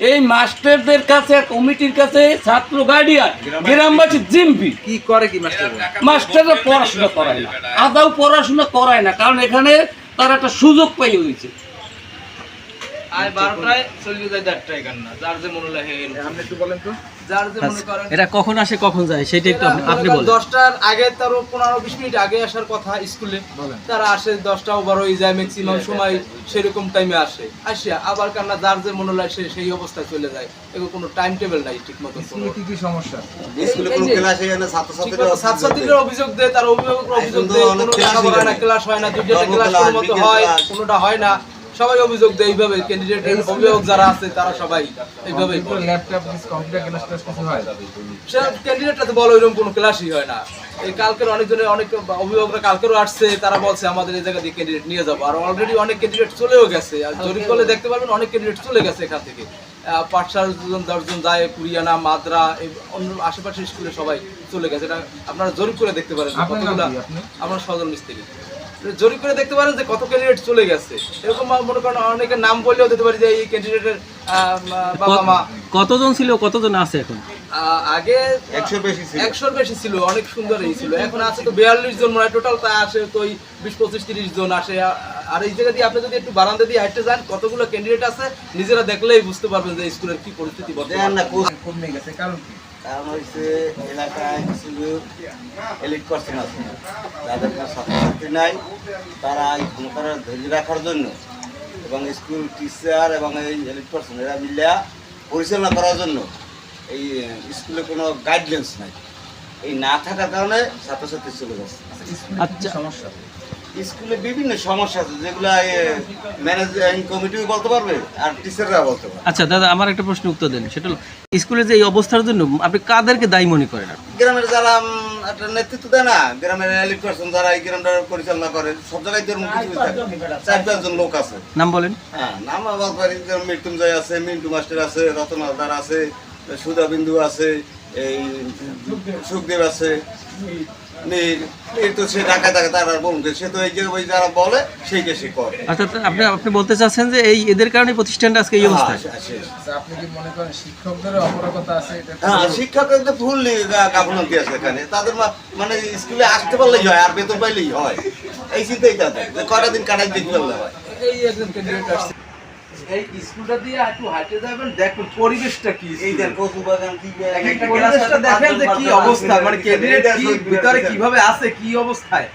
এই মাস্টারদের কাছে কমিটির কাছে ছাত্র গার্ডিয়ান গ্রামবাসী। জিম্পি কি করে কি মাস্টার? মাস্টাররা পড়াশোনা করায় না। আদাও পড়াশোনা করায় না কারণ এখানে তার একটা সুযোগ পাই হয়েছে আয় বারোটায় চলে যায় দেড়টায় কান্না যার যে মনে লাগে আপনি একটু বলেন তো। যার যে মনে করেন। এরা কখন আসে কখন যায় সেটা একটু আপনি- আপনি বলেন। দশটার আগে তারও পনেরো বিশ মিনিট আগে আসার কথা স্কুলে। তারা আসে দশটা ওভার হয়ে যায় ম্যাক্সিমাম সময় সেরকম টাইমে আসে। আসে আবার কান্না যার যে মনে লাগে সেই অবস্থায় চলে যায়। এগুলো কোনো টাইম টেবিল নাই ঠিক মতো স্কুলে কি কি সমস্যা? স্কুলে কোনো ক্লাস হয় না ছাত্রছাত্রীরা ছাত্রছাত্রীরা অভিযোগ দেয় তার অভিভাবকরা অভিযোগ দেয় কোনো ক্লাসই হয় না হয় ক্লাস হয় না দুইটা ক্লাস ক্লাস, কোনো মতো হয় কোনোটা হয় না। সবাই অভিযোগ দেয় এইভাবে ক্যান্ডিডেটের অভিভাবক যারা আছে তারা সবাই হয়? সে ক্যান্ডিডেটটা তো বলো এরকম কোনো ক্লাসই হয় না। এই কালকের অনেকজনের অনেক অভিভাবকরা কালকেরও আসছে তারা বলছে আমাদের এই জায়গা দিয়ে ক্যান্ডিডেট নিয়ে যাব। আর অলরেডি অনেক ক্যান্ডিডেট চলেও গেছে। আর জরিপ করলে দেখতে পারবেন অনেক ক্যান্ডিডেট চলে গেছে এখান থেকে। আহ, পাঁচ সাত জন দশজন যায় কুরিয়ানা মাদ্রা এই অন্য আশেপাশের স্কুলে সবাই চলে গেছে। এটা আপনারা জরিপ করে দেখতে পারেন? আমার সজল মিস্ত্রি। জরিপ করে দেখতে পারেন যে কত ক্যান্ডিডেট চলে গেছে। এরকম মনে করেন অনেকের নাম বললেও দিতে পারি যে এই ক্যান্ডিডেটের বাবা মা। কতজন ছিল কতজন আছে এখন? আগে একশোর বেশি ছিল। একশোর বেশি ছিল অনেক সুন্দর এই ছিল। এখন আছে তো বিয়াল্লিশ জন মানে টোটাল তা আসে তো ওই বিশ পঁচিশ তিরিশ জন আসে। আর এই জায়গা দিয়ে আপনি যদি একটু বারান্দা দিয়ে হাঁটতে যান কতগুলো ক্যান্ডিডেট আছে নিজেরা দেখলেই বুঝতে পারবেন যে স্কুলের কি পরিস্থিতি না কমে গেছে কারণ কি? কারণ হচ্ছে এলাকায় কিছু এলিট পার্সন আছে। যাদের কোনো ছাত্রছাত্রী নাই তারা এই ক্ষমতাটা ধরে রাখার জন্য এবং স্কুল টিচার এবং এই এলিট পার্সন এরা মিলিয়া পরিচালনা করার জন্য এই স্কুলে কোনো গাইডলাইন্স নাই। এই না থাকার কারণে ছাত্রছাত্রী চলে যাচ্ছে। আচ্ছা। সমস্যা। স্কুলে বিভিন্ন সমস্যা আছে যেগুলো ম্যানেজিং কমিটিও বলতে পারবে আর টিচাররা বলতে পারবে। আচ্ছা দাদা আমার একটা প্রশ্ন উত্তর দেন সেটা হলো স্কুলে যে এই অবস্থার জন্য আপনি কাদেরকে দায়ী মনে করেন গ্রামের যারা একটা নেতৃত্ব দেয় না গ্রামের এলিট পার্সন যারা এই গ্রামটা পরিচালনা করে সব জায়গায় তোর মুখে কিছু থাকে। চার পাঁচজন লোক আছে। নাম বলেন। হ্যাঁ নাম বলতে পারি যেমন মৃত্যুঞ্জয় আছে মিন্টু মাস্টার আছে রতন হালদার আছে সুধা বিন্দু আছে এই সুখদেব আছে। নীল নীল তো সে তার আর বলুন সে তো এই যে ওই যারা বলে সেইটা সে করে। অর্থাৎ আপনি আপনি বলতে চাচ্ছেন যে এই এদের কারণে প্রতিষ্ঠানটা আজকে এই অবস্থায়? হ্যাঁ, শেষ। আচ্ছা, আপনি কি মনে করেন শিক্ষকদের অপরাগতা আছে? এটা হ্যাঁ শিক্ষকের তো ফুল গাফলতি আছে এখানে। তাদের মা- মানে স্কুলে আসতে পারলেই হয় আর বেতন পাইলেই হয়। এই চিন্তাই তাদের। কটা দিন কাটাই দেখতে পারলে হয়। এই একজন ক্যান্ডিডেট আসছে। এই স্কুলটা দিয়ে একটু হাঁটে যাবেন দেখুন পরিবেশটা কি এই বাগান কি পরিবেশটা দেখেন যে কি অবস্থা মানে ক্যান্ডিডেট কি ভিতরে কীভাবে আছে কি অবস্থায়?